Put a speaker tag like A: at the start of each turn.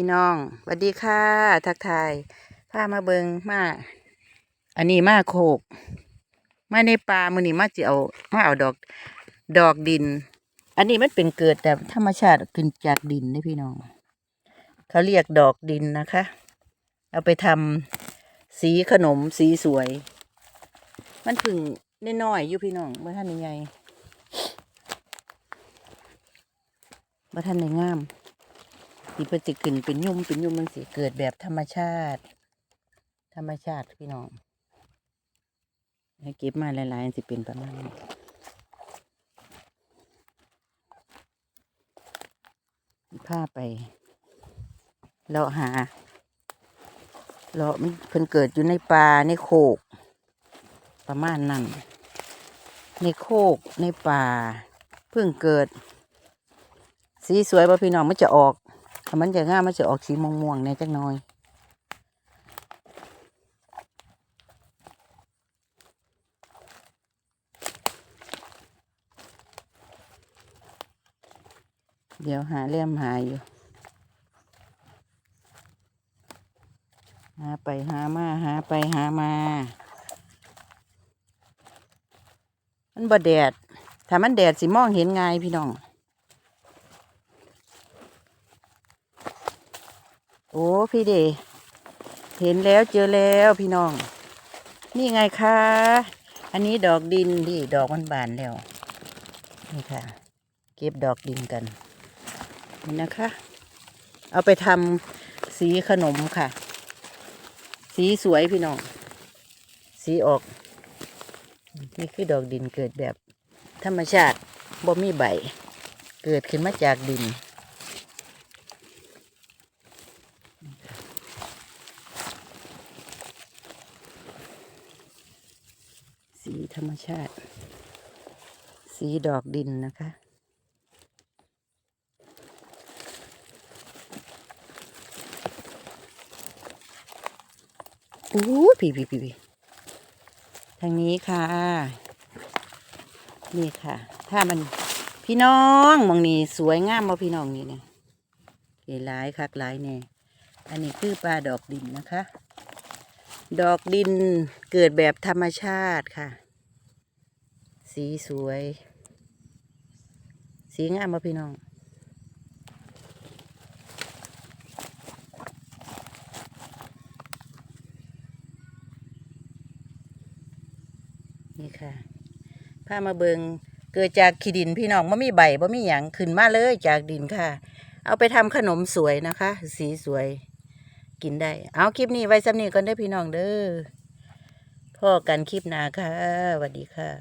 A: พี่น้องสวัสดีค่ะ ทักทายพามาเบิงมาอันนี้มาโคกมาในป่ามือนี้มาจะเอามาเอาดอกดอกดิน อันนี้มันเป็นเกิดแต่ธรรมชาติขึ้นจากดินนี่พี่น้อง เขาเรียกดอกดินนะคะ เอาไปทำสีขนมสีสวย มันพึ่งน้อยๆอยู่พี่น้องเมื่อท่านยังไงเมื่อท่านในงาม สีเพิ่นสิขึ้นเป็นยุ่มเป็นยุ่มมันสิเกิดแบบธรรมชาติ ธรรมชาติพี่น้องให้เก็บมาหลายๆสิเป็นประมาณนี้ผ้าไปเลาะหาเลาะมันเพิ่นเกิดอยู่ในป่าในโคก ประมาณนั้น ในโคกในป่า เพิ่งเกิด สีสวยป่ะพี่น้องมันจะออก ถ้ามันจะง่ามมันจะออกสีม่วงๆเนี่ยจักหน่อยเดี๋ยวหาเลี่ยมหาอยู่ หาไปหามา หาไปหามา มันบ่แดด ถ้ามันแดดสิมองเห็นง่ายพี่น้อง โอ้พี่เดเห็นแล้วเจอแล้วพี่น้อง นี่ไงคะอันนี้ดอกดินที่ดอกมันบานแล้วนี่ค่ะ เก็บดอกดินกันนี่นะคะ เอาไปทำสีขนมค่ะ สีสวยพี่น้อง สีออก นี่คือดอกดินเกิดแบบธรรมชาติบ่มีใบ เกิดขึ้นมาจากดิน สีธรรมชาติ สีดอกดินนะคะ อู้พี่พี่พี่ทางนี้ค่ะ นี่ค่ะ ถ้ามันพี่น้องมองนี่สวยงามมาพี่น้องนี่เนี่ยหลายคักหลายเนี่ยอันนี้คือปลาดอกดินนะคะ ดอกดินเกิดแบบธรรมชาติค่ะ สีสวย สีงามมาพี่น้อง นี่ค่ะพามาเบิงเกิดจากขี้ดินพี่น้องว่มีใบว่มีหยังขึ้นมาเลยจากดินค่ะ เอาไปทำขนมสวยนะคะ สีสวย กินได้ เอาคลิปนี้ไว้สำนีก่อนได้อพี่น้องเด้อพ่อกันคลิปหน้าค่ะสวัสดีค่ะ